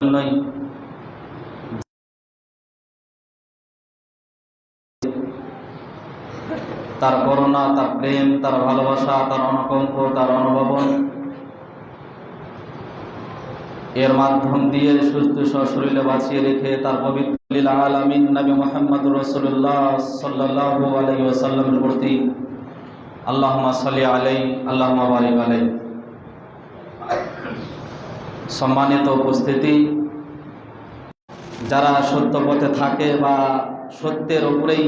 জন্যই তার করোনা তার প্রেম, তার ভালোবাসা, তার অনুকম্প, তার অনুভবন এর মাধ্যম দিয়ে সুস্থ সশরীরে বাঁচিয়ে রেখে তার পবিত্র আলামিন নবী মোহাম্মদ রসুল্লাহ সাল্লাহ আলাই ওসাল্লামের প্রতি আল্লাহমা সাল্লি আলাই আল্লাহমা বারিক আলাই সম্মানিত উপস্থিতি, যারা সত্য পথে থাকে বা সত্যের উপরেই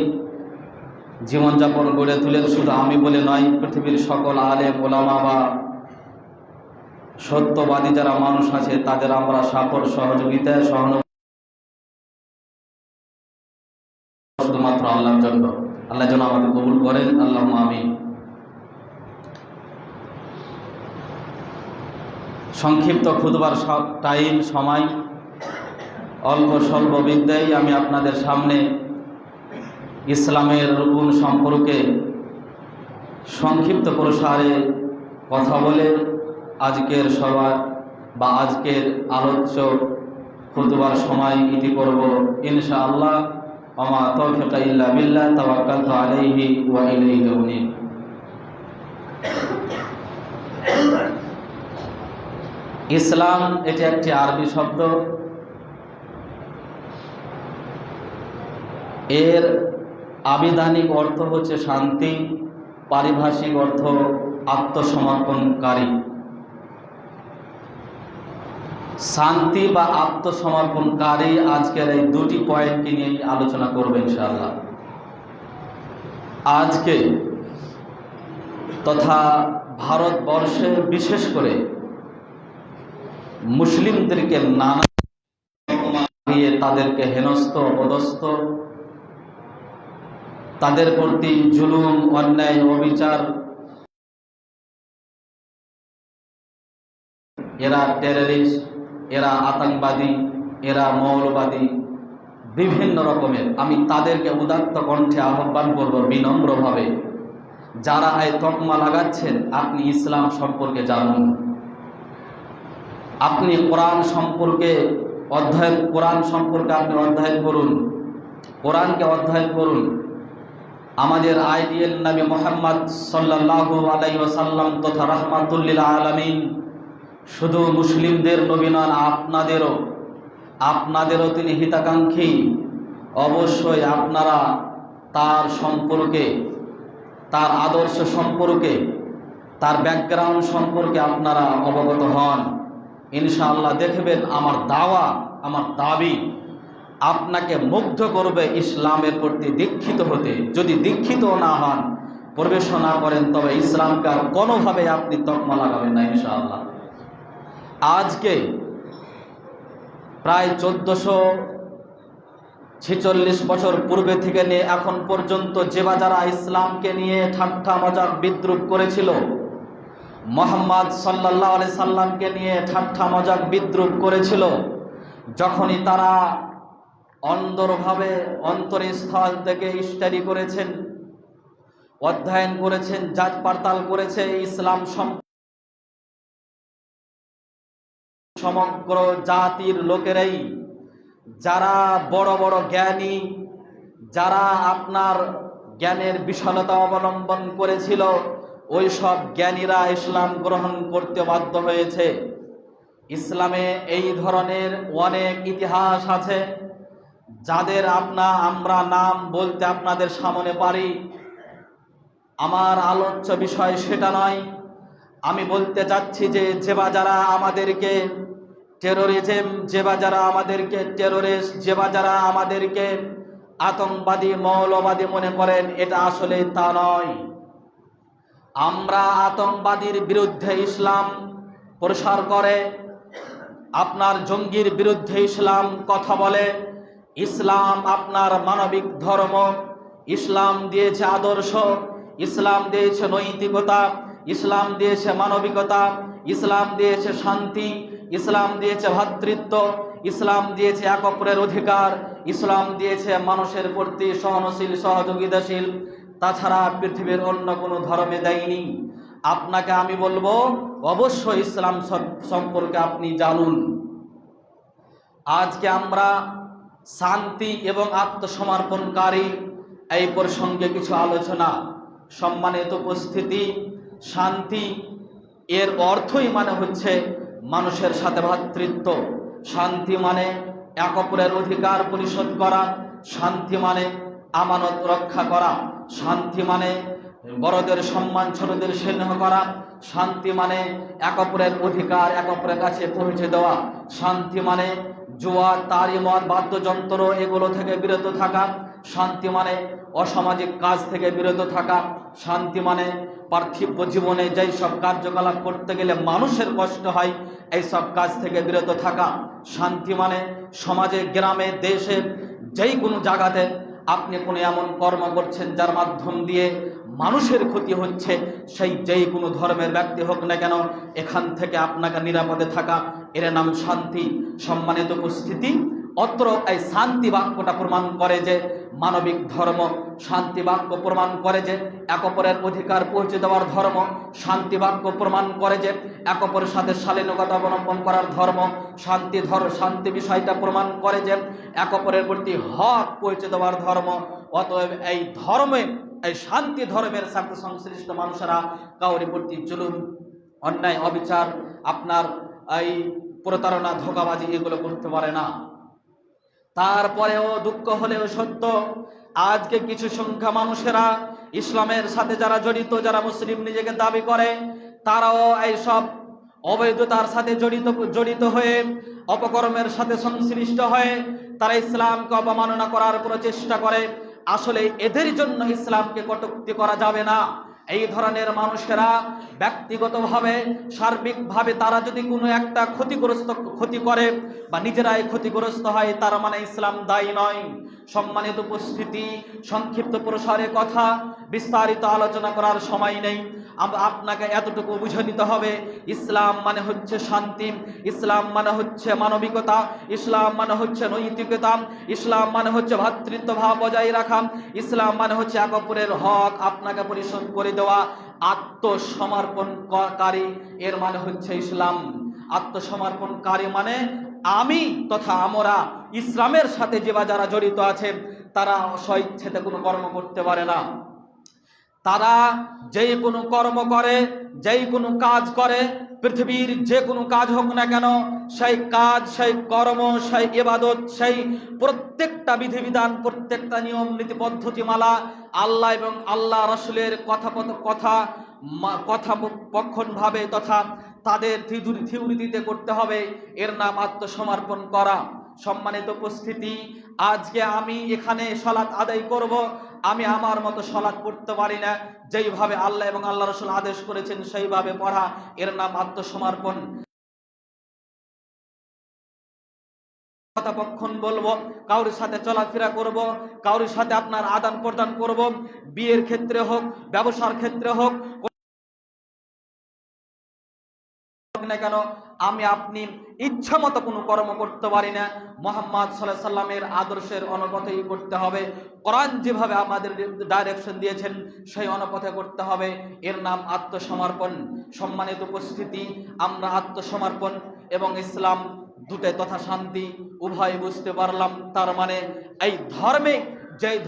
জীবনযাপন গড়ে তুলেন, শুধু আমি বলে নয়, পৃথিবীর সকল আলে ওলামা বা সত্যবাদী যারা মানুষ আছে, তাদের আমরা সাফর সহযোগিতা, সহানুভূতি। শুধুমাত্র আল্লাহর জন্য। আল্লাহ যেন আমাদের কবুল করেন। আল্লাহ আমি সংক্ষিপ্ত খুদবার টাইম সময়, অল্প স্বল্প বিদ্যায় আমি আপনাদের সামনে ইসলামের রুকুন সম্পর্কে সংক্ষিপ্ত প্রসারে কথা বলে আজকের সভা বা আজকের আলোচ্য খুতবার সময় ইতি করব ইনশা আল্লাহ আমা তৌফিক ইল্লা বিল্লাহ, তাওয়াক্কালতু আলাইহি ওয়া ইলাইহি ইসলাম, এটি একটি আরবি শব্দ। এর আবিধানিক অর্থ হচ্ছে শান্তি, পারিভাষিক অর্থ আত্মসমর্পণকারী। শান্তি বা আত্মসমর্পণকারী আজকের এই দুটি পয়েন্টকে নিয়ে আলোচনা করবে ইনশাআল্লাহ। আজকে তথা ভারতবর্ষে বিশেষ করে মুসলিমদেরকে নানা দিয়ে তাদেরকে হেনস্থ অপদস্থ তাদের প্রতি জুলুম, অন্যায়, অবিচার, এরা টেররিস্ট এরা আতঙ্কবাদী, এরা মৌলবাদী, বিভিন্ন রকমের। আমি তাদেরকে উদাত্ত কণ্ঠে আহ্বান করব বিনম্রভাবে। যারা এই তকমা লাগাচ্ছেন, আপনি ইসলাম সম্পর্কে জানুন। আপনি কোরআন সম্পর্কে অধ্যয়ন, কোরআন সম্পর্কে আপনি অধ্যয়ন করুন, কোরআনকে অধ্যয়ন করুন। আমাদের আইডিএল নবী মোহাম্মদ সাল্লাহ আলাই ওসাল্লাম তথা রহমাতুল্লিল আলমিন শুধু মুসলিমদের নবী নন, আপনাদেরও আপনাদেরও তিনি হিতাকাঙ্ক্ষী। অবশ্যই আপনারা তার সম্পর্কে, তার আদর্শ সম্পর্কে, তার ব্যাকগ্রাউন্ড সম্পর্কে আপনারা অবগত হন। ইনশাআল্লাহ দেখবেন আমার দাওয়া, আমার দাবি আপনাকে মুগ্ধ করবে ইসলামের প্রতি দীক্ষিত হতে। যদি দীক্ষিত না হন প্রবেশ না করেন, তবে ইসলামকে আর কোনোভাবে আপনি তকমা লাগাবেন না ইনশাআল্লাহ। আজকে প্রায় চোদ্দশো ছেচল্লিশ বছর পূর্বে থেকে নিয়ে এখন পর্যন্ত যে যারা ইসলামকে নিয়ে ঠাট্টা মজার বিদ্রুপ করেছিল মোহাম্মদ সাল্লাহ আলি সাল্লামকে নিয়ে ঠাট্টা মজাক বিদ্রুপ করেছিল, যখনই তারা অন্দরভাবে অন্তরস্থল থেকে স্টাডি করেছেন, অধ্যয়ন করেছেন যাচ পাড়তাল করেছে, ইসলাম সমগ্র জাতির লোকেরাই, যারা বড় বড় জ্ঞানী, যারা আপনার জ্ঞানের বিশালতা অবলম্বন করেছিল ওই সব জ্ঞানীরা ইসলাম গ্রহণ করতে বাধ্য হয়েছে। ইসলামে এই ধরনের অনেক ইতিহাস আছে, যাদের আপনা আমরা নাম বলতে আপনাদের সামনে পারি। আমার আলোচ্য বিষয় সেটা নয়, আমি বলতে চাচ্ছি যে যেবা যারা আমাদেরকে টেরোরিজম যেবা যারা আমাদেরকে টেরোরিস্ট যেবা যারা আমাদেরকে আতঙ্কবাদী, মৌলবাদী মনে করেন, এটা আসলে তা নয়। আমরা আতঙ্কবাদীর বিরুদ্ধে ইসলাম প্রসার করে, আপনার জঙ্গির বিরুদ্ধে ইসলাম কথা বলে, ইসলাম আপনার মানবিক ধর্ম, ইসলাম দিয়েছে আদর্শ, ইসলাম দিয়েছে নৈতিকতা, ইসলাম দিয়েছে মানবিকতা, ইসলাম দিয়েছে শান্তি, ইসলাম দিয়েছে ভ্রাতৃত্ব ইসলাম দিয়েছে এক অপরের অধিকার, ইসলাম দিয়েছে মানুষের প্রতি সহনশীল, সহযোগিতাশীল তাছাড়া পৃথিবীর অন্য কোনো ধর্মে দেয়নি। আপনাকে আমি বলব, অবশ্যই ইসলাম সম্পর্কে আপনি জানুন। আজকে আমরা শান্তি এবং আত্মসমর্পণকারী এই প্রসঙ্গে কিছু আলোচনা, সম্মানিত উপস্থিতি, শান্তি, এর অর্থই মানে হচ্ছে মানুষের সাথে ভাতৃত্ব। শান্তি মানে এক অপরের অধিকার পরিশোধ করা, শান্তি মানে আমানত রক্ষা করা, শান্তি মানে বড়দের সম্মান, ছোটদের স্নেহ করা, শান্তি মানে এক অপরের অধিকার, এক অপরের কাছে পৌঁছে দেওয়া, শান্তি মানে জুয়া তারিমত বাদ্যযন্ত্র এগুলো থেকে বিরত থাকা, শান্তি মানে অসামাজিক কাজ থেকে বিরত থাকা, শান্তি মানে পার্থিব জীবনে যেই সব কার্যকলাপ করতে গেলে মানুষের কষ্ট হয়, এই সব কাজ থেকে বিরত থাকা, শান্তি মানে সমাজে, গ্রামে, দেশে যেই কোনো জায়গাতে আপনি কোনো এমন কর্ম করছেন যার মাধ্যম দিয়ে মানুষের ক্ষতি হচ্ছে, সেই যেই কোনো ধর্মের ব্যক্তি হোক না কেন, এখান থেকে আপনাকে নিরাপদে থাকা, এর নাম শান্তি। সম্মানিত উপস্থিতি, অত্র এই শান্তি বাক্যটা প্রমাণ করে যে মানবিক ধর্ম, শান্তি বাক্য প্রমাণ করে যে এক অপরের অধিকার পৌঁছে দেওয়ার ধর্ম, শান্তি বাক্য প্রমাণ করে যে এক অপরের সাথে শালীনতা অবলম্বন করার ধর্ম, শান্তি ধর, শান্তি বিষয়টা প্রমাণ করে যে এক অপরের প্রতি হক পৌঁছে দেওয়ার ধর্ম। অতএব এই ধর্মে, এই শান্তি ধর্মের সাথে সংশ্লিষ্ট মানুষেরা কাউরি প্রতি জুলুম, অন্যায়, অবিচার, আপনার এই প্রতারণা, ধোকাবাজি এগুলো করতে পারে না। তারপরেও দুঃখ হলেও সত্য, আজকে কিছু সংখ্যা মানুষেরা ইসলামের সাথে যারা জড়িত, যারা মুসলিম নিজেকে দাবি করে, তারাও এইসব অবৈধতার সাথে জড়িত জড়িত হয়ে, অপকর্মের সাথে সংশ্লিষ্ট হয়ে, তারা ইসলামকে অবমাননা করার প্রচেষ্টা করে। আসলে এদের জন্য ইসলামকে কটুক্তি করা যাবে না। এই ধরনের মানুষেরা ব্যক্তিগতভাবে, সার্বিকভাবে তারা যদি কোনো একটা ক্ষতিগ্রস্ত, ক্ষতি করে বা নিজেরাই ক্ষতিগ্রস্ত হয়, তার মানে ইসলাম দায়ী নয়। সম্মানিত উপস্থিতি, সংক্ষিপ্ত প্রসারে কথা, বিস্তারিত আলোচনা করার সময় নেই। আপনাকে এতটুকু বুঝে নিতে হবে। ইসলাম মানে হচ্ছে শান্তি। ইসলাম মানে হচ্ছে মানবিকতা। ইসলাম মানে হচ্ছে নৈতিকতা। ইসলাম মানে হচ্ছে ভ্রাতৃত্ব ভাব বজায় রাখা। ইসলাম মানে হচ্ছে এক অপরের হক আপনাকে পরিশোধ করে দেওয়া। আত্মসমর্পণকারী, এর মানে হচ্ছে ইসলাম। আত্মসমর্পণকারী মানে আমি তথা আমরা ইসলামের সাথে যে বা যারা জড়িত আছে, তারা স্বইচ্ছেতে কোনো কর্ম করতে পারে না। তারা যেই কোনো কর্ম করে, যেই কোনো কাজ করে, পৃথিবীর যে কোনো কাজ হোক না কেন, সেই কাজ, সেই কর্ম, সেই ইবাদত, সেই প্রত্যেকটা বিধিবিধান, প্রত্যেকটা নিয়ম, নীতি পদ্ধতিমালা আল্লাহ এবং আল্লাহ রসুলের কথা কথা কথা পক্ষণভাবে তথা তাদের থিউরি- থিউরিতে করতে হবে। এর নাম আত্মসমর্পণ করা। সম্মানিত উপস্থিতি, আজকে আমি এখানে সলাৎ আদায় করব। আমি আমার মতো সলাৎ পড়তে পারি না। যেইভাবে আল্লাহ এবং আল্লাহ রসুল আদেশ করেছেন, সেইভাবে পড়া। এর নাম আত্মসমর্পণ। কথাপক্ষণ বলব কাউরির সাথে চলাফেরা করব কাউরির সাথে আপনার আদান প্রদান করব। বিয়ের ক্ষেত্রে হোক, ব্যবসার ক্ষেত্রে হোক না কেন, আমি আপনি ইচ্ছা মতো কোনো কর্ম করতে পারি না। মোহাম্মদ সাল্লাহ সাল্লামের আদর্শের অনুপথেই করতে হবে। কোরআন যেভাবে আমাদের ডাইরেকশন দিয়েছেন, সেই অনুপথে করতে হবে। এর নাম আত্মসমর্পণ। সম্মানিত উপস্থিতি, আমরা আত্মসমর্পণ এবং ইসলাম দুটে তথা শান্তি, উভয় বুঝতে পারলাম। তার মানে এই ধর্মে যেই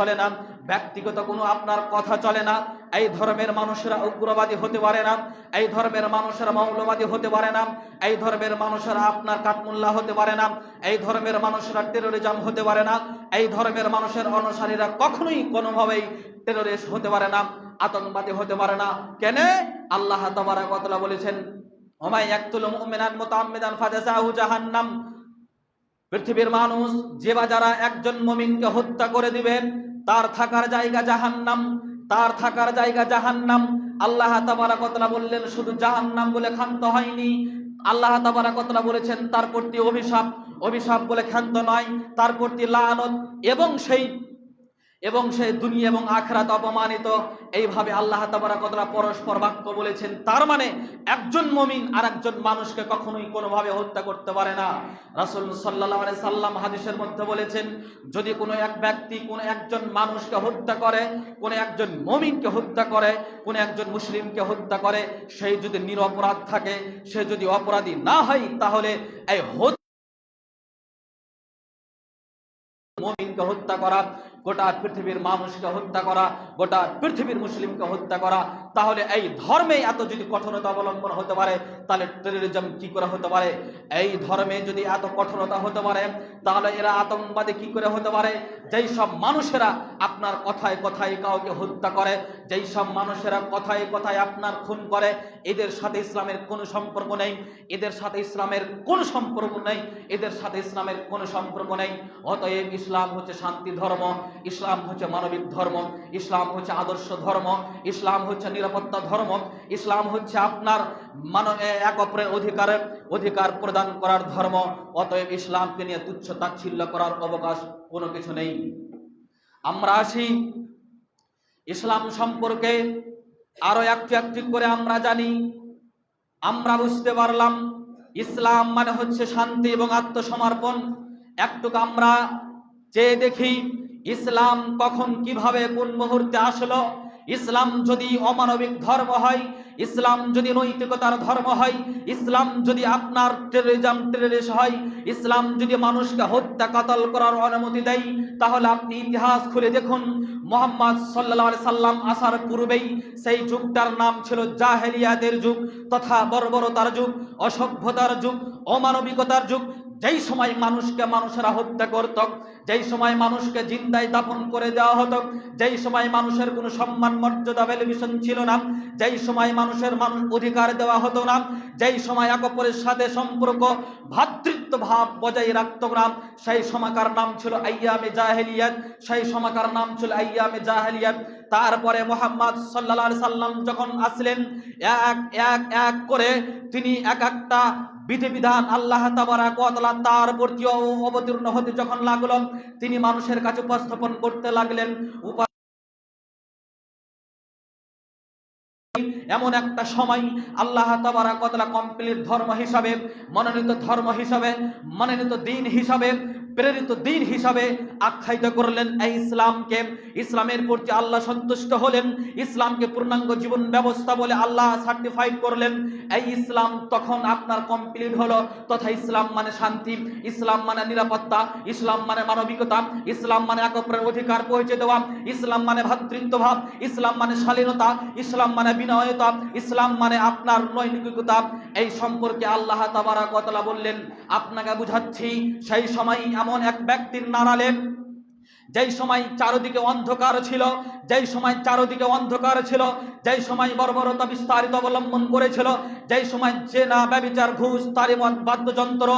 চলে না, ব্যক্তিগত কোনো আপনার কথা চলে না, এই ধর্মের মানুষেরা উগ্রবাদী হতে পারে না, এই ধর্মের মানুষেরা মৌলবাদী হতে পারে না, এই ধর্মের মানুষেরা আপনার কাঠমুল্লা হতে পারে না, এই ধর্মের মানুষেরা টেরোরিজম হতে পারে না, এই ধর্মের মানুষের অনুসারীরা কখনোই কোনোভাবেই টেরোরিস্ট হতে পারে না, আতঙ্কবাদী হতে পারে না। কেন? আল্লাহ তাবারা কতলা বলেছেন, ওমাই একতুল মুমিনান মুতাআম্মিদান ফাজাজাহু জাহান্নাম। পৃথিবীর মানুষ যে বা যারা একজন মমিনকে হত্যা করে দিবেন, তার থাকার জায়গা জাহান্নাম, তার থাকার জায়গা জাহান্নাম। আল্লাহ তাবারাকতলা বললেন, শুধু জাহান্নাম বলে ক্ষান্ত হয়নি। আল্লাহ তাবারাকতলা বলেছেন, তার প্রতি অভিশাপ অভিশাপ বলে ক্ষান্ত নয়, তার প্রতি লানত এবং সেই এবং সেই দুনিয়া এবং আখরাত অপমানিত। এইভাবে আল্লাহ তাবারাকাতলা পরস্পর বাক্য বলেছেন, তার মানে একজন মমিন আর একজন মানুষকে কখনোই কোনোভাবে হত্যা করতে পারে না। রাসূল আলাইহি সাল্লাম হাদিসের মধ্যে বলেছেন, যদি কোনো এক ব্যক্তি কোনো একজন মানুষকে হত্যা করে, কোনো একজন মমিনকে হত্যা করে, কোনো একজন মুসলিমকে হত্যা করে সেই যদি নিরপরাধ থাকে, সে যদি অপরাধী না হয়, তাহলে এই হত্যা মমিনকে হত্যা করা গোটা পৃথিবীর মানুষকে হত্যা করা, গোটা পৃথিবীর মুসলিমকে হত্যা করা, তাহলে এই ধর্মে এত যদি কঠোরতা অবলম্বন হতে পারে, তাহলে টেরোরিজম কি করে হতে পারে? এই ধর্মে যদি এত কঠোরতা হতে পারে, তাহলে এরা আতঙ্কবাদী কি করে হতে পারে? যেই সব মানুষেরা আপনার কথায় কথায় কাউকে হত্যা করে, যেই সব মানুষেরা কথায় কথায় আপনার খুন করে, এদের সাথে ইসলামের কোনো সম্পর্ক নেই, এদের সাথে ইসলামের কোনো সম্পর্ক নেই, এদের সাথে ইসলামের কোনো সম্পর্ক নেই। অতএব ইসলাম হচ্ছে শান্তি ধর্ম। ইসলাম হচ্ছে মানবিক ধর্ম, ইসলাম হচ্ছে আদর্শ ধর্ম, ইসলাম হচ্ছে নিরাপত্তা ধর্ম, ইসলাম হচ্ছে আপনার এক অপরের অধিকারের, অধিকার প্রদান করার ধর্ম। অতএব ইসলামকে নিয়ে তুচ্ছ তাচ্ছিল্য করার অবকাশ কোনো কিছু নেই। আমরা আসি ইসলাম সম্পর্কে। আরও একটু একটু করে আমরা জানি। আমরা বুঝতে পারলাম ইসলাম মানে হচ্ছে শান্তি এবং আত্মসমর্পণ। একটুকু আমরা চেয়ে দেখি ইসলাম কখন কীভাবে কোন মুহূর্তে আসলো? ইসলাম যদি অমানবিক ধর্ম হয়, ইসলাম যদি নৈতিকতার ধর্ম হয়, ইসলাম যদি আপনার টেরিজম টেররিস্ট হয়, ইসলাম যদি মানুষকে হত্যা কাতল করার অনুমতি দেয়, তাহলে আপনি ইতিহাস খুলে দেখুন। মোহাম্মদ সাল্লাহ সাল্লাম আসার পূর্বেই সেই যুগটার নাম ছিল জাহেলিয়াদের যুগ, তথা বর্বরতার যুগ, অসভ্যতার যুগ, অমানবিকতার যুগ। যেই সময় মানুষকে মানুষেরা হত্যা করত যেই সময় মানুষকে জিন্দায় দাপন করে দেওয়া হতো, যেই সময় মানুষের কোনো সম্মান, মর্যাদা ভ্যালুয়েশন ছিল না, যেই সময় মানুষের মানুষ অধিকার দেওয়া হতো না, যেই সময় এক অপরের সাথে সম্পর্ক, ভ্রাতৃত্ব ভাব বজায় রাখত না, সেই সময়কার নাম ছিল আইয়ামে জাহেলিয়াত, সেই সময়কার নাম ছিল আইয়ামে জাহেলিয়াত। তারপরে মোহাম্মদ সাল্লাহ সাল্লাম যখন আসলেন, এক এক এক করে তিনি এক একটা বিধিবিধান আল্লাহ তাবারাক কতলা তার প্রতি অবতীর্ণ হতে যখন লাগল তিনি মানুষের কাছে উপস্থাপন করতে লাগলেন। এমন একটা সময় আল্লাহ ওয়া কমপ্লিট ধর্ম হিসাবে, মনোনীত ধর্ম হিসাবে, মনোনীত দিন হিসাবে প্রেরিত দিন হিসাবে আখ্যায়িত করলেন, এই ইসলামকে, ইসলামের প্রতি আল্লাহ সন্তুষ্ট হলেন, ইসলামকে পূর্ণাঙ্গ জীবন ব্যবস্থা বলে আল্লাহ সার্টিফাইড করলেন, এই ইসলাম তখন আপনার কমপ্লিট হলো। তথা ইসলাম মানে শান্তি, ইসলাম মানে নিরাপত্তা, ইসলাম মানে মানবিকতা, ইসলাম মানে এক অপরের অধিকার পৌঁছে দেওয়া, ইসলাম মানে ভাতৃত্বভাব, ইসলাম মানে শালীনতা, ইসলাম মানে বিনয়তা, ইসলাম মানে আপনার নৈনিকতা এই সম্পর্কে আল্লাহ তাবারাক ওয়া তাআলা বললেন, আপনাকে বুঝাচ্ছি, সেই সময় এমন এক ব্যক্তির নাড়ালে যেই সময় চারদিকে অন্ধকার ছিল, যেই সময় চারদিকে অন্ধকার ছিল, যেই সময় বর্বরতা বিস্তারিত অবলম্বন করেছিল, যেই সময় জেনা, ব্যবিচার, ঘুষ, তারি বাদ্যযন্ত্র,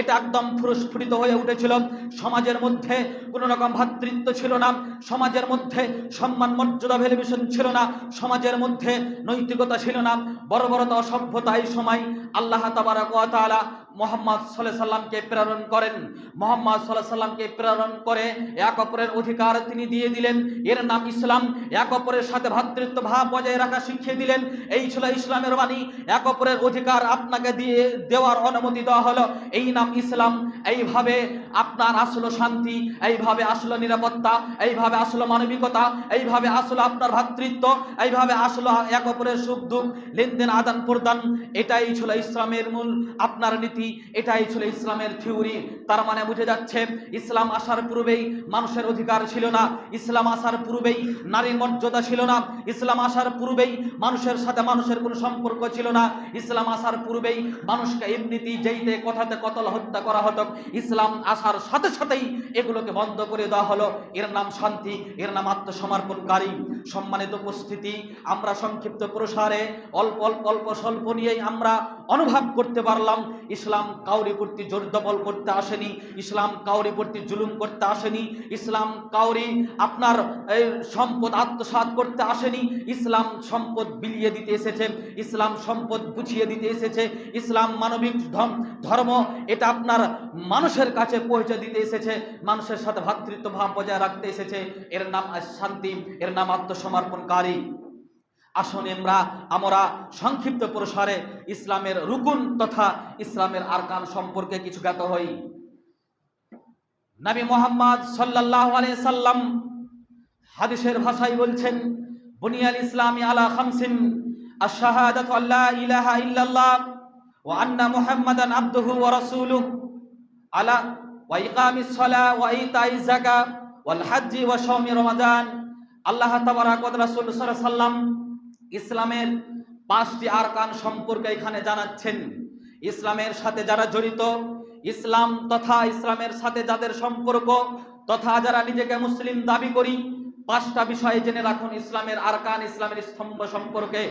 এটা একদম ফুরস্ফুটিত হয়ে উঠেছিল। সমাজের মধ্যে কোনো রকম ভ্রাতৃত্ব ছিল না, সমাজের মধ্যে সম্মান মর্যাদা ভেলিভিশন ছিল না, সমাজের মধ্যে নৈতিকতা ছিল না। বর্বরতা, অসভ্যতা এই সময় আল্লাহ তাবারাক ওয়া তাআলা মোহাম্মদ সাল্লাহ সাল্লামকে প্রেরণ করেন। মোহাম্মদ সাল্লাহ সাল্লামকে প্রেরণ করে এক অপরের অধিকার তিনি দিয়ে দিলেন। এর নাম ইসলাম। এক অপরের সাথে ভ্রাতৃত্ব ভাব বজায় রাখা শিখিয়ে দিলেন। এই ছিল ইসলামের বাণী। এক অপরের অধিকার আপনাকে দিয়ে দেওয়ার অনুমতি দেওয়া হলো। এই নাম ইসলাম। এইভাবে আপনার আসলো শান্তি, এইভাবে আসলো নিরাপত্তা, এইভাবে আসলো মানবিকতা, এইভাবে আসলো আপনার ভ্রাতৃত্ব, এইভাবে আসলো এক অপরের সুখ দুঃখ, লেনদেন আদান প্রদান এটাই ছিল ইসলামের মূল আপনার নীতি। এটাই ছিল ইসলামের থিওরি। তার মানে বুঝে যাচ্ছে, ইসলাম আসার পূর্বেই মানুষের অধিকার ছিল না, ইসলাম আসার পূর্বেই নারীর মর্যাদা ছিল না, ইসলাম আসার পূর্বেই মানুষের সাথে মানুষের কোনো সম্পর্ক ছিল না, ইসলাম আসার পূর্বেই মানুষকে এমনিতি যেইতে, কথাতে কতল হত্যা করা হতো, ইসলাম আসার সাথে সাথেই এগুলোকে বন্ধ করে দেওয়া হলো। এর নাম শান্তি, এর নাম আত্মসমর্পণকারী, সম্মানিত উপস্থিতি, আমরা সংক্ষিপ্ত প্রসারে অল্প অল্প অল্প স্বল্প নিয়েই আমরা অনুভব করতে পারলাম। ইসলাম কাউরি প্রতি জোর দবল করতে আসেনি। ইসলাম কাউরি প্রতি জুলুম করতে আসেনি। ইসলাম কাউরি আপনার সম্পদ আত্মসাৎ করতে আসেনি। ইসলাম সম্পদ বিলিয়ে দিতে এসেছে। ইসলাম সম্পদ বুঝিয়ে দিতে এসেছে। ইসলাম মানবিক ধর্ম, এটা আপনার মানুষের কাছে পৌঁছে দিতে এসেছে। মানুষের সাথে ভ্রাতৃত্ব ভাব বজায় রাখতে এসেছে। এর নাম শান্তি, এর নাম আত্মসমর্পণকারী। আসুন আমরা আমরা সংক্ষিপ্ত প্রসারে ইসলামের রুকুন তথা ইসলামের আরকান সম্পর্কে কিছু জ্ঞাত হই। নবী মোহাম্মদ আলাইহি সাল্লাম হাদিসের ভাষায় বলছেন, বুনিয়াল ইসলামি আলা খামসিন, আশ-শাহাদাতু আল্লা ইলাহা ইল্লাল্লাহ ওয়া আন্না মুহাম্মাদান আবদুহু ওয়া রাসূলুহু আলা, ওয়া ইকামিস সালাহ ওয়া ইতাইজ যাকাত ওয়াল হজ্জি ওয়া শাওমি রমাদান। আল্লাহ তাবারাক ওয়া রাসূল সাল্লাল্লাহু আলাইহি সাল্লাম ইসলামের পাঁচটি আরকান সম্পর্কে এখানে জানাচ্ছেন। ইসলামের সাথে যারা জড়িত, ইসলাম তথা ইসলামের সাথে যাদের সম্পর্ক, তথা যারা নিজেকে মুসলিম দাবি করি, পাঁচটা বিষয় জেনে রাখুন ইসলামের আরকান, ইসলামের স্তম্ভ সম্পর্কে।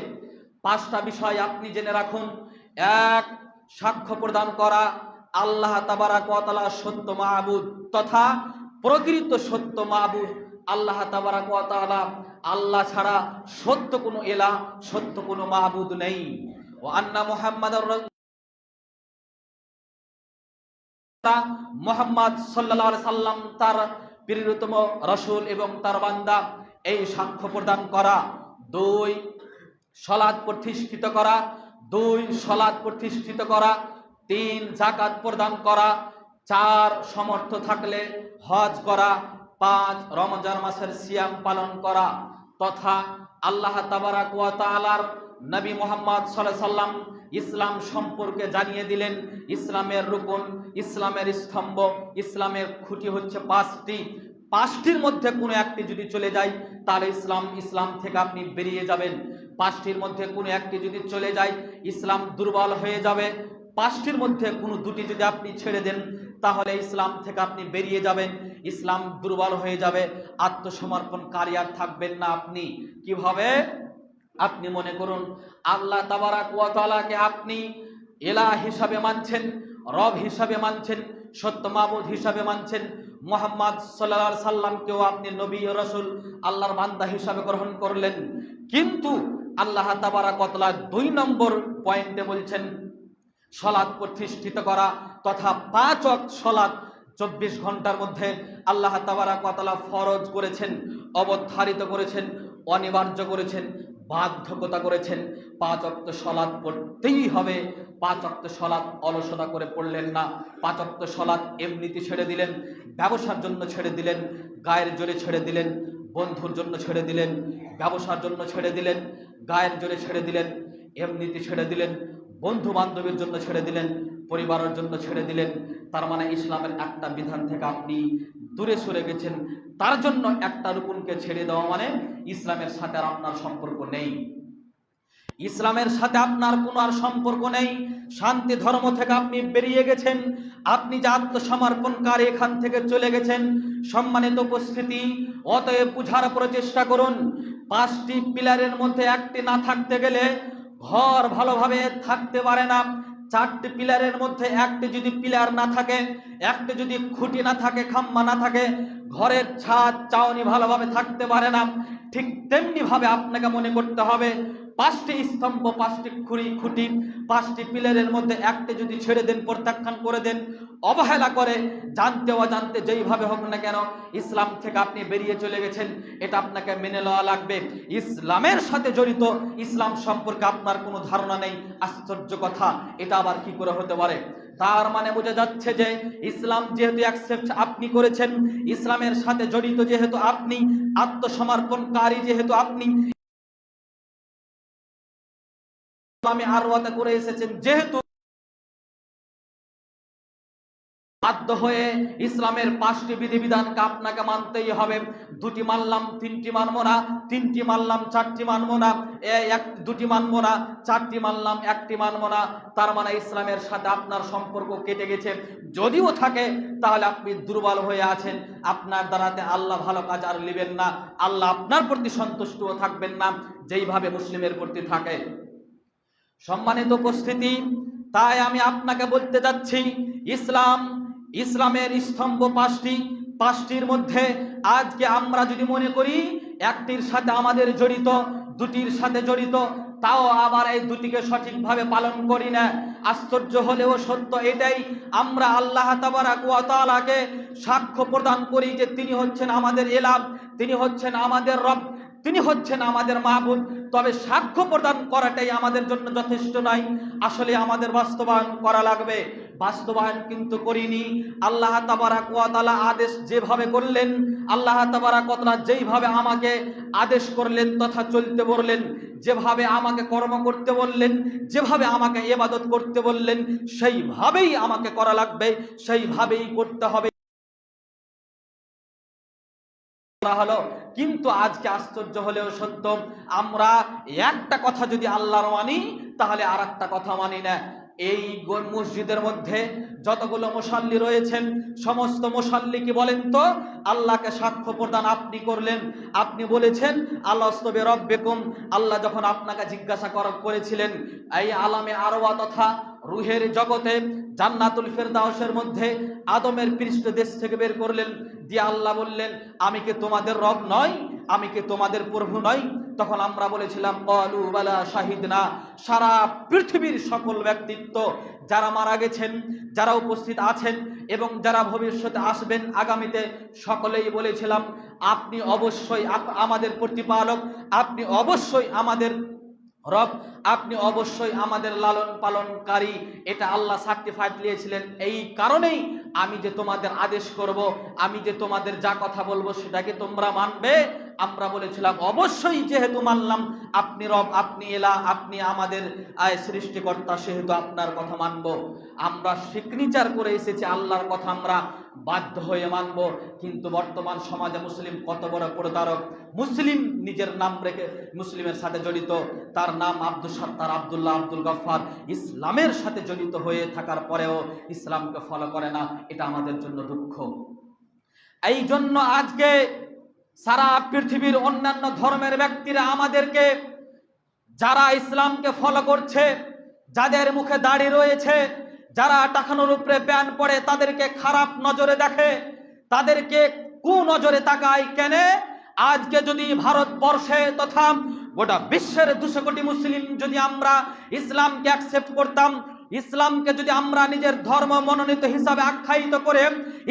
পাঁচটা বিষয় আপনি জেনে রাখুন। এক, সাক্ষ্য প্রদান করা, আল্লাহ তাবারাক ওয়া তাআলা সত্য মাহবুদ তথা প্রকৃত সত্য মাহবুদ আল্লাহ তাবারাক ওয়া তাআলা আল্লাহ ছাড়া সত্য কোনো এলা, সত্য কোনো মাহবুদ নেই। ও আন্না মোহাম্মদ সাল্লাল্লাহু আলাইহি সাল্লাম তার প্রিয়তম রসুল এবং তার বান্দা এই সাক্ষ্য প্রদান করা, দুই সলাদ প্রতিষ্ঠিত করা, দুই সলাদ প্রতিষ্ঠিত করা, তিন জাকাত প্রদান করা, চার সমর্থ থাকলে হজ করা পাঁচ রমজান মাসের সিয়াম পালন করা তথা আল্লাহ তাবারাক ওয়া নবী মোহাম্মদ সাল্লাম ইসলাম সম্পর্কে জানিয়ে দিলেন, ইসলামের রুকুন, ইসলামের স্তম্ভ, ইসলামের খুঁটি হচ্ছে পাঁচটি। পাঁচটির মধ্যে কোনো একটি যদি চলে যায় তাহলে ইসলাম ইসলাম থেকে আপনি বেরিয়ে যাবেন। পাঁচটির মধ্যে কোনো একটি যদি চলে যায়, ইসলাম দুর্বল হয়ে যাবে পাঁচটির মধ্যে কোনো দুটি যদি আপনি ছেড়ে দেন, তাহলে ইসলাম থেকে আপনি বেরিয়ে যাবেন। ইসলাম দুর্বল হয়ে যাবে, আত্মসমর্পণকারী আর থাকবেন না আপনি। কীভাবে? আপনি মনে করুন, আল্লাহ তাবারাক ওয়া আপনি এলা হিসাবে মানছেন, রব হিসাবে মানছেন, সত্য মাবুদ হিসাবে মানছেন, মোহাম্মদ আলাইহি সাল্লামকেও আপনি নবী রাসূল আল্লাহর বান্দা হিসাবে গ্রহণ করলেন। কিন্তু আল্লাহ তাবারা কতলা দুই নম্বর পয়েন্টে বলছেন সলাদ প্রতিষ্ঠিত করা তথা পাঁচ ওয়াক্ত সলাদ চব্বিশ ঘণ্টার মধ্যে আল্লাহ তাবারাক ওয়া তাআলা ফরজ করেছেন, অবধারিত করেছেন, অনিবার্য করেছেন, বাধ্যকতা করেছেন। পাঁচ অক্ত সলাদ পড়তেই হবে, পাঁচ অক্ত সলাদ অলসতা করে পড়লেন না, পাঁচ অক্ত সলাদ এমনিতে ছেড়ে দিলেন, ব্যবসার জন্য ছেড়ে দিলেন, গায়ের জোরে ছেড়ে দিলেন, বন্ধুর জন্য ছেড়ে দিলেন, ব্যবসার জন্য ছেড়ে দিলেন, গায়ের জোরে ছেড়ে দিলেন, এমনিতে ছেড়ে দিলেন বন্ধু বান্ধবের জন্য ছেড়ে দিলেন, পরিবারের জন্য ছেড়ে দিলেন। তার মানে ইসলামের একটা বিধান থেকে আপনি দূরে সরে গেছেন। তার জন্য একটা রুকুনকে ছেড়ে দেওয়া মানে ইসলামের সাথে আর আপনার সম্পর্ক নেই। ইসলামের সাথে আপনার কোনো আর সম্পর্ক নেই। শান্তি ধর্ম থেকে আপনি বেরিয়ে গেছেন। আপনি যে আত্মসমর্পণকারী এখান থেকে চলে গেছেন, সম্মানিত উপস্থিতি, অতএব বুঝার প্রচেষ্টা করুন, পাঁচটি পিলারের মধ্যে একটি না থাকতে গেলে ঘর ভালোভাবে থাকতে পারে না। চারটি পিলারের মধ্যে একটি যদি পিলার না থাকে, একটি যদি খুঁটি না থাকে খাম্মা না থাকে, ঘরের ছাদ, চাউনি ভালোভাবে থাকতে পারে না। ঠিক তেমনিভাবে আপনাকে মনে করতে হবে পাঁচটি স্তম্ভ, পাঁচটি খুঁড়ি, খুঁটি, পাঁচটি পিলারের মধ্যে একটি যদি ছেড়ে দেন, প্রত্যাখ্যান করে দেন, অবহেলা করে, জানতে অজান্তে যেইভাবে হোক না কেন, ইসলাম থেকে আপনি বেরিয়ে চলে গেছেন, এটা আপনাকে মেনে লওয়া লাগবে। ইসলামের সাথে জড়িত, ইসলাম সম্পর্কে আপনার কোনো ধারণা নেই, আশ্চর্য কথা, এটা আবার কি করে হতে পারে? তার মানে বোঝা যাচ্ছে যে, ইসলাম যেহেতু অ্যাকসেপ্ট আপনি করেছেন, ইসলামের সাথে জড়িত যেহেতু আপনি, আত্মসমর্পণকারী যেহেতু আপনি ইসলামে আরওয়াতে করে এসেছেন। যেহেতু বাধ্য হয়ে ইসলামের পাঁচটি বিধিবিধানকে আপনাকে মানতেই হবে। দুটি মানলাম, তিনটি মানবো না। তিনটি মানলাম, চারটি মানবো না। এক, দুটি মানবো না। চারটি মানলাম, একটি মানবো না। তার মানে ইসলামের সাথে আপনার সম্পর্ক কেটে গেছে। যদিও থাকে, তাহলে আপনি দুর্বল হয়ে আছেন। আপনার দ্বারাতে আল্লাহ ভালো কাজ আর নেবেন না। আল্লাহ আপনার প্রতি সন্তুষ্টও থাকবেন না। যেইভাবে মুসলিমের প্রতি থাকে। সম্মানিত উপস্থিতি, তাই আমি আপনাকে বলতে যাচ্ছি, ইসলাম, ইসলামের স্তম্ভ পাঁচটি, পাঁচটির মধ্যে আজকে আমরা যদি মনে করি, একটির সাথে আমাদের জড়িত, দুটির সাথে জড়িত, তাও আবার এই দুটিকে সঠিকভাবে পালন করি না। আশ্চর্য হলেও সত্য এটাই, আমরা আল্লাহ তাবারাক সাক্ষ্য প্রদান করি যে তিনি হচ্ছেন আমাদের এলাম তিনি হচ্ছেন আমাদের রব। তিনি হচ্ছেন আমাদের মাহবুব। তবে সাক্ষ্য প্রদান করাটাই আমাদের জন্য যথেষ্ট নয়। আসলে আমাদের বাস্তবায়ন করা লাগবে। বাস্তবায়ন কিন্তু করিনি। আল্লাহ তাবারাক ওয়া তাআলা আদেশ যেভাবে করলেন, আল্লাহ তাবারাক ওয়া তাআলা যেইভাবে আমাকে আদেশ করলেন তথা চলতে বললেন, যেভাবে আমাকে কর্ম করতে বললেন, যেভাবে আমাকে এবাদত করতে বললেন, সেইভাবেই আমাকে করা লাগবে, সেইভাবেই করতে হবে। করা হলো, কিন্তু আজকে আশ্চর্য হলেও সত্য, আমরা একটা কথা যদি আল্লাহর মানি, তাহলে আর একটা কথা মানি না। এই মসজিদের মধ্যে যতগুলো মুসাল্লি রয়েছেন, সমস্ত মুসাল্লি কি বলেন তো? আল্লাহকে সাক্ষ্য প্রদান আপনি করলেন, আপনি বলেছেন, আল্লাহ রব্বেকুম। আল্লাহ যখন আপনাকে জিজ্ঞাসা করা, করেছিলেন, এই আলামে আরওয়া তথা রুহের জগতে জান্নাতুল ফেরদাউসের মধ্যে আদমের পৃষ্ঠ দেশ থেকে বের করলেন। দিয়ে আল্লাহ বললেন, আমি কি তোমাদের রব নয় আমি কি তোমাদের প্রভু নয় তখন আমরা বলেছিলাম অলু বালা শাহিদ না সারা পৃথিবীর সকল ব্যক্তিত্ব যারা মারা গেছেন, যারা উপস্থিত আছেন এবং যারা ভবিষ্যতে আসবেন আগামীতে, সকলেই বলেছিলাম, আপনি অবশ্যই আমাদের প্রতিপালক, আপনি অবশ্যই আমাদের রব, আপনি অবশ্যই আমাদের লালন পালনকারী। এটা আল্লাহ সার্টিফাইড দিয়েছিলেন। এই কারণেই আমি যে তোমাদের আদেশ করব, আমি যে তোমাদের যা কথা বলব সেটাকে তোমরা মানবে। আমরা বলেছিলাম, অবশ্যই যেহেতু মানলাম, আপনি রব, আপনি এলা, আপনি আমাদের, আয়, সৃষ্টিকর্তা, সেহেতু আপনার কথা মানব। আমরা সিগনিচার করে এসেছি, আল্লাহর কথা আমরা বাধ্য হয়ে মানব। কিন্তু বর্তমান সমাজে মুসলিম কত বড় প্রতারক। মুসলিম নিজের নাম রেখে মুসলিমের সাথে জড়িত। তার নাম আব্দুল সত্তার, আব্দুল্লাহ, আব্দুল গফার ইসলামের সাথে জড়িত হয়ে থাকার পরেও ইসলামকে ফলো করে না। এটা আমাদের জন্য দুঃখ। এই জন্য আজকে সারা পৃথিবীর অন্যান্য ধর্মের ব্যক্তিরা আমাদেরকে, যারা ইসলামকে ফলো করছে, যাদের মুখে দাড়ি রয়েছে, যারা টাকানোর উপরে ব্যান পড়ে, তাদেরকে খারাপ নজরে দেখে, তাদেরকে কু নজরে তাকায় কেন, আজকে যদি ভারতবর্ষে তথা গোটা বিশ্বের দুশো কোটি মুসলিম যদি আমরা ইসলামকে অ্যাকসেপ্ট করতাম ইসলামকে যদি আমরা নিজের ধর্ম মনোনীত হিসাবে আখ্যায়িত করে,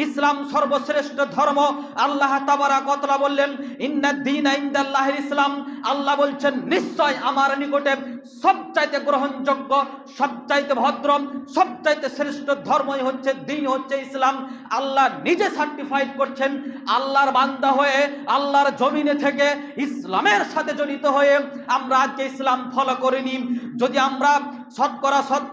ইসলাম সর্বশ্রেষ্ঠ ধর্ম, আল্লাহ তাবারা কতলা বললেন ইন্নাদ্দিন ইন্দাল্লাহের ইসলাম। আল্লাহ বলছেন, নিশ্চয় আমার নিকটে সবচাইতে গ্রহণযোগ্য, সবচাইতে ভদ্র, সবচাইতে শ্রেষ্ঠ ধর্মই হচ্ছে দিন হচ্ছে ইসলাম। আল্লাহ নিজে সার্টিফাইড করছেন, আল্লাহর বান্দা হয়ে, আল্লাহর জমিনে থেকে ইসলামের সাথে জড়িত হয়ে আমরা আজকে ইসলাম ফলো করিনি। যদি আমরা শতকরা শত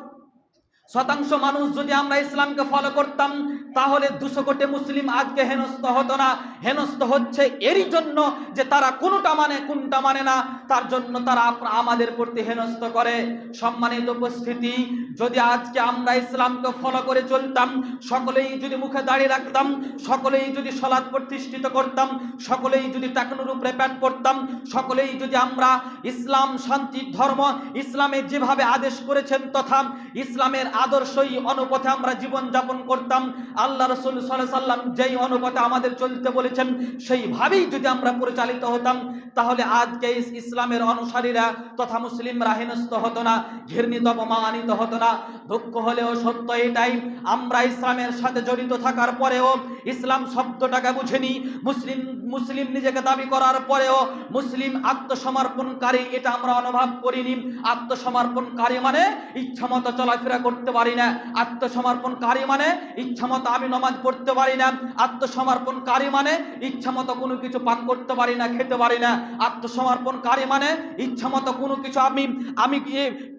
শতাংশ মানুষ যদি আমরা ইসলামকে ফলো করতাম তাহলে দুশো কোটি মুসলিম আজকে হেনস্থ হতো না। হেনস্থ হচ্ছে এরই জন্য যে তারা কোনটা মানে কোনটা মানে না। তার জন্য তারা আমাদের প্রতি হেনস্থ করে। সম্মানিত উপস্থিতি, যদি আজকে আমরা ইসলামকে ফলো করে চলতাম, সকলেই যদি মুখে দাঁড়িয়ে রাখতাম, সকলেই যদি সলাদ প্রতিষ্ঠিত করতাম, সকলেই যদি টাকানোর উপরে প্যাট করতাম, সকলেই যদি আমরা ইসলাম শান্তির ধর্ম, ইসলামে যেভাবে আদেশ করেছেন তথা ইসলামের আদর্শই অনুপথে আমরা জীবন যাপন করতাম আল্লাহ রসুল সাল্লাম যেই অনুপথে আমাদের চলতে বলেছেন, সেইভাবেই যদি আমরা পরিচালিত হতাম, তাহলে আজকে ইসলামের অনুসারীরা তথা মুসলিমরা হেনস্থ হতো না, ঘৃণিত, অপমানিত হতো না। দুঃখ হলেও সত্য এটাই, আমরা ইসলামের সাথে জড়িত থাকার পরেও, ইসলাম শব্দটাকে বুঝিনি, মুসলিম মুসলিম নিজেকে দাবি করার পরেও, মুসলিম আত্মসমর্পণকারী এটা আমরা অনুভব করিনি। আত্মসমর্পণকারী মানে ইচ্ছামতো চলাফেরা করতে পারি না। আত্মসমর্পণকারী মানে ইচ্ছামতো আমি নমাজ পড়তে পারি না, আত্মসমর্পণকারী মানে ইচ্ছামতো কোনো কিছু পান করতে পারি না, খেতে পারি না। আত্মসমর্পণকারী মানে ইচ্ছামতো কোনো কিছু আমি আমি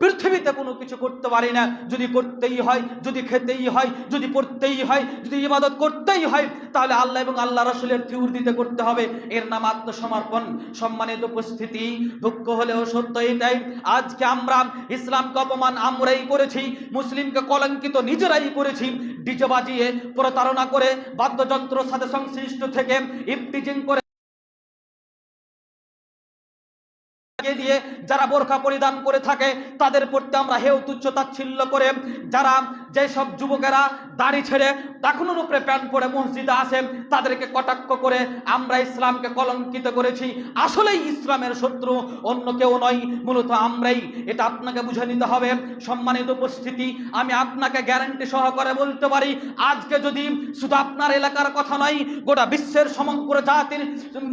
পৃথিবীতে কোনো কিছু করতে পারি না। যদি করতেই হয়, যদি খেতেই হয়, যদি পড়তেই হয়, যদি ইবাদত করতেই হয়, তাহলে আল্লাহ এবং আল্লাহ রসুলের থিউর দিতে করতে হবে। এর নাম আত্মসমর্পণ। সম্মানিত উপস্থিতি, দুঃখ হলেও সত্য এটাই। আজকে আমরা ইসলামকে অপমান আমরাই করেছি, মুসলিমকে কলঙ্কিত নিজেরাই করেছি। ডিজে বাজিয়ে প্রতারণা করে বাদ্যযন্ত্র সাথে সংশ্লিষ্ট থেকে ইফটিজিং করে দিয়ে যারা বোরখা পরিধান করে থাকে, তাদের প্রতি আমরা হেউ তুচ্ছ তাচ্ছিল্য করে যারা যেসব যুবকেরা দাড়ি ছেড়ে টাকুনোর উপরে প্যান্ট পরে মসজিদে আসেন তাদেরকে কটাক্ষ করে, আমরা ইসলামকে কলঙ্কিত করেছি। আসলেই ইসলামের শত্রু, অন্য কেউ নয়। মূলত আমরাই। এটা আপনাকে বুঝে নিতে হবে। সম্মানিত উপস্থিতি, আমি আপনাকে গ্যারান্টি সহকারে বলতে পারি, আজকে যদি শুধু আপনার এলাকার কথা নয়, গোটা বিশ্বের সমগ্র জাতির,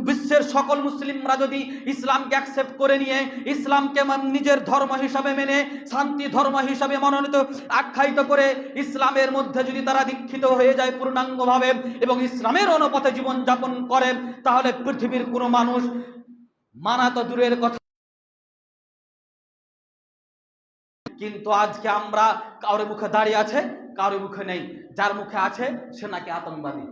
বিশ্বের সকল মুসলিমরা যদি ইসলামকে অ্যাকসেপ্ট করে নিয়ে, ইসলামকে নিজের ধর্ম হিসাবে মেনে, শান্তি ধর্ম হিসাবে মনোনীত, আখ্যায়িত করে ইসলামের মধ্যে যদি তারা দীক্ষিত হয়ে যায় পূর্ণাঙ্গভাবে এবং ইসলামের অনুপথে জীবনযাপন করে, তাহলে পৃথিবীর কোনো মানুষ মানা তো দূরের কথা। কিন্তু আজকে আমরা কারোর মুখে দাঁড়িয়ে আছে, কারোর মুখে নেই। যার মুখে আছে, সে নাকি আতঙ্কবাদী।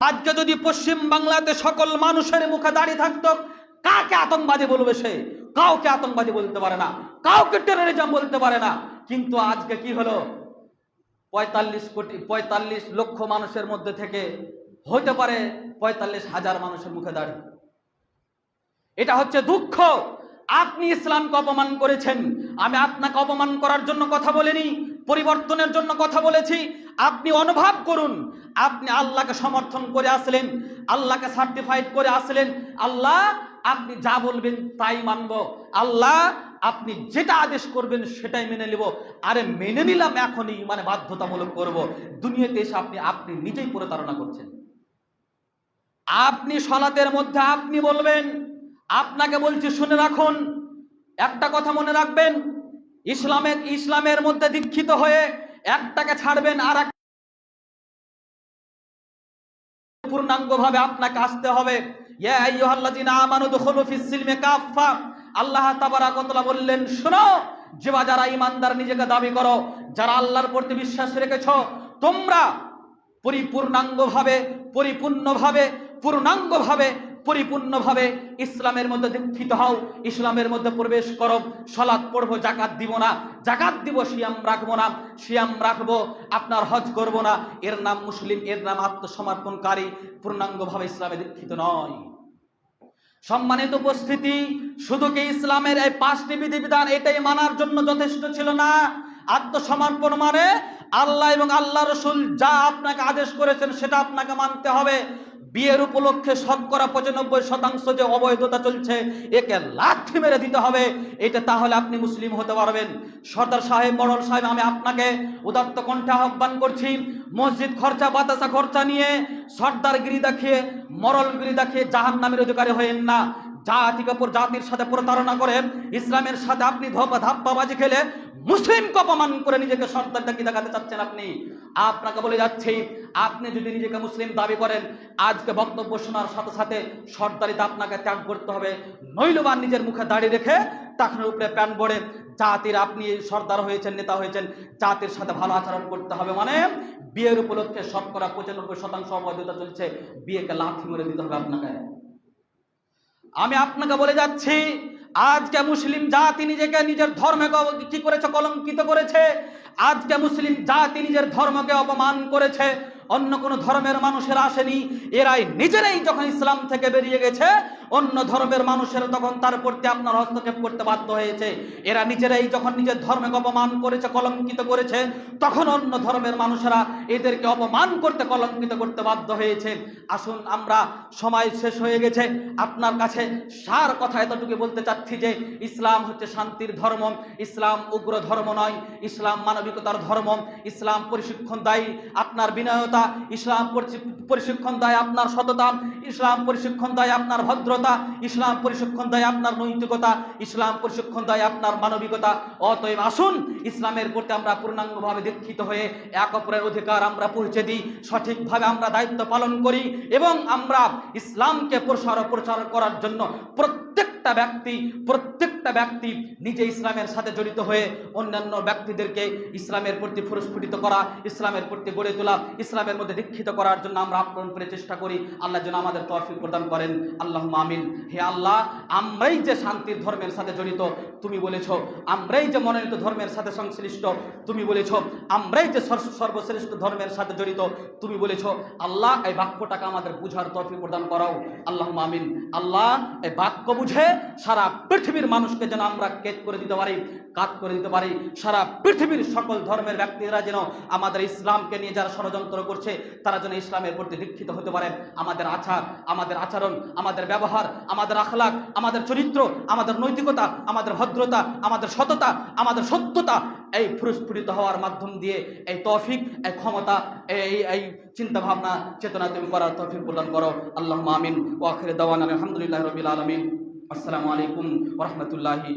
আজকে যদি পশ্চিম বাংলাতে সকল মানুষের মুখে দাঁড়িয়ে থাকতো, কাকে আতঙ্কবাদী বলবে সে? কাউকে আতঙ্কবাদী বলতে পারে না, কাউকে টেরোরিজম বলতে পারে না। কিন্তু আজকে কি হলো? পঁয়তাল্লিশ কোটি, পঁয়তাল্লিশ লক্ষ মানুষের মধ্যে থেকে হতে পারে পঁয়তাল্লিশ হাজার মানুষের মুখে দাঁড়িয়ে এটা হচ্ছে দুঃখ। আপনি ইসলামকে অপমান করেছেন। আমি আপনাকে অপমান করার জন্য কথা বলিনি, পরিবর্তনের জন্য কথা বলেছি। আপনি অনুভব করুন, আপনি আল্লাহকে সমর্থন করে আসলেন, আল্লাহকে সার্টিফাইড করে আসলেন। আল্লাহ আপনি যা বলবেন তাই মানব। আল্লাহ আপনি যেটা আদেশ করবেন সেটাই মেনে নেব। আরে মেনে নিলাম এখনই মানে বাধ্যতামূলক করব। দুনিয়াতে এসে আপনি আপনি নিজেই প্রতারণা করছেন। আপনি সলাতের মধ্যে আপনি বলবেন, আপনাকে বলছি শুনে রাখুন। একটা কথা মনে রাখবেন, ইসলামের ইসলামের মধ্যে দীক্ষিত হয়ে একটাকে ছাড়বেন আর এক পূর্ণাঙ্গভাবে আপনাকে আসতে হবে। আল্লাহ তাবারাক বললেন, শোনো যে বা যারা ইমানদার নিজেকে দাবি করো, যারা আল্লাহর প্রতি বিশ্বাস রেখেছ, তোমরা পরিপূর্ণাঙ্গভাবে, পরিপূর্ণভাবে, পূর্ণাঙ্গভাবে পরিপূর্ণভাবে ইসলামের মধ্যে দীক্ষিত হও, ইসলামের মধ্যে প্রবেশ করো সলাৎ পড়ব জাকাত দিব না। জাকাত দিব, সিয়াম রাখব না। সিয়াম রাখব, আপনার হজ করব না। এর নাম মুসলিম, এর নাম আত্মসমর্পণকারী, পূর্ণাঙ্গভাবে ইসলামে দীক্ষিত নয়। সম্মানিত উপস্থিতি, শুধু কি ইসলামের এই পাঁচটি বিধিবিধান এটাই মানার জন্য যথেষ্ট ছিল না? আত্মসমর্পণ মানে আল্লাহ এবং আল্লাহ রসুল যা আপনাকে আদেশ করেছেন সেটা আপনাকে মানতে হবে। বিয়ের উপলক্ষে শতকরা পঁচানব্বই শতাংশ যে অবৈধতা চলছে, একে লাঠি মেরে দিতে হবে। এটা তাহলে আপনি মুসলিম হতে পারবেন। সর্দার সাহেব মরল সাহেব, আমি আপনাকে উদাত্ত কণ্ঠে আহ্বান করছি। মসজিদ খরচা, বাতাসা খরচা নিয়ে সর্দারগিরি দেখিয়ে মরলগিরি দেখিয়ে জাহান নামের অধিকারী হয়েন না। জাতিকে জাতির সাথে প্রতারণা করেন ইসলামের সাথে আপনি ধোপা ধাপ্পাবাজি খেলে মুসলিমকে অপমান করে নিজেকে সর্দার ডাকি দেখাতে চাচ্ছেন আপনি? আপনাকে বলে যাচ্ছি, আপনি যদি নিজেকে মুসলিম দাবি করেন, আজকে বক্তব্য শোনার সাথে সাথে সর্দারিতে আপনাকে ত্যাগ করতে হবে। নইলবা নিজের মুখে দাঁড়িয়ে রেখে টাকনের উপরে প্যান পরে জাতির আপনি সর্দার হয়েছেন, নেতা হয়েছেন, জাতির সাথে ভালো আচরণ করতে হবে মানে বিয়ের উপলক্ষে শতকরা পঁচানব্বই শতাংশ অবৈধতা চলছে, বিয়েকে লাথি মেরে দিতে হবে আপনাকে। আমি আপনাকে বলে যাচ্ছি আজকে মুসলিম জাতি নিজেকে নিজের ধর্মকে কি করেছে? কলঙ্কিত করেছে। আজকে মুসলিম জাতি নিজের ধর্মকে অপমান করেছে। অন্য কোনো ধর্মের মানুষের আসেনি। এরাই নিজেরাই যখন ইসলাম থেকে বেরিয়ে গেছে, অন্য ধর্মের মানুষের তখন তার প্রতি আপনার হস্তক্ষেপ করতে বাধ্য হয়েছে। এরা নিজেরাই যখন নিজের ধর্মকে অপমান করেছে, কলঙ্কিত করেছে, তখন অন্য ধর্মের মানুষেরা এদেরকে অপমান করতে, কলঙ্কিত করতে বাধ্য হয়েছে। আসুন আমরা, সময় শেষ হয়ে গেছে। আপনার কাছে সার কথা এতটুকু বলতে চাচ্ছি যে, ইসলাম হচ্ছে শান্তির ধর্ম। ইসলাম উগ্র ধর্ম নয়। ইসলাম মানবিকতার ধর্ম। ইসলাম পরিশিক্ষণ দায়ী। আপনার বিনয়তা ইসলাম পরিশি- পরিশিক্ষণ দেয় আপনার সততা, ইসলাম পরিশিক্ষণ দেয় আপনার ভদ্রতা, ইসলাম পরিশিক্ষণ দেয় আপনার নৈতিকতা, ইসলাম পরিশিক্ষণ দেয় আপনার মানবিকতা। অতএব আসুন, ইসলামের প্রতি আমরা পূর্ণাঙ্গভাবে দীক্ষিত হয়ে এক অপরের অধিকার আমরা পৌঁছে দিই, সঠিকভাবে আমরা দায়িত্ব পালন করি এবং আমরা ইসলামকে প্রসার প্রচার করার জন্য প্রত্যেকটা ব্যক্তি প্রত্যেকটা ব্যক্তি নিজে ইসলামের সাথে জড়িত হয়ে অন্যান্য ব্যক্তিদেরকে ইসলামের প্রতি ফুরস্ফুটিত করা, ইসলামের প্রতি গড়ে তোলা, ইসলামের ইসলামের মধ্যে দীক্ষিত করার জন্য আমরা আপ্রাণ করে চেষ্টা করি। আল্লাহ যেন আমাদের তৌফিক প্রদান করেন। আল্লাহ আমিন। হে আল্লাহ, আমরাই যে শান্তির ধর্মের সাথে জড়িত, তুমি বলেছ, আমরাই যে মনোনীত ধর্মের সাথে সংশ্লিষ্ট, তুমি বলেছ, আমরাই যে সর্বশ্রেষ্ঠ ধর্মের সাথে জড়িত, তুমি বলেছ, আল্লাহ, এই বাক্যটাকে আমাদের বুঝার তৌফিক প্রদান করাও। আল্লাহ আমিন। আল্লাহ, এই বাক্য বুঝে সারা পৃথিবীর মানুষকে যেন আমরা কেদ করে দিতে পারি। কাত করে দিতে পারি। সারা পৃথিবীর সকল ধর্মের ব্যক্তিরা যেন আমাদের ইসলামকে নিয়ে যারা ষড়যন্ত্র করছে, তারা যেন ইসলামের প্রতি দীক্ষিত হতে পারেন আমাদের আচার, আমাদের আচরণ, আমাদের ব্যবহার, আমাদের আখলাক, আমাদের চরিত্র, আমাদের নৈতিকতা, আমাদের ভদ্রতা, আমাদের সততা, আমাদের সত্যতা এই ফুরস্ফুটিত হওয়ার মাধ্যম দিয়ে এই তৌফিক, এই ক্ষমতা, এই এই চিন্তা ভাবনা চেতনা তুমি করার তৌফিক প্রদান করো। আল্লাহ আমিন। ওয়াখির দাওয়ান আলহামদুলিল্লাহ রবিল আলমিন। আসসালামু আলাইকুম ওরহমতুল্লাহি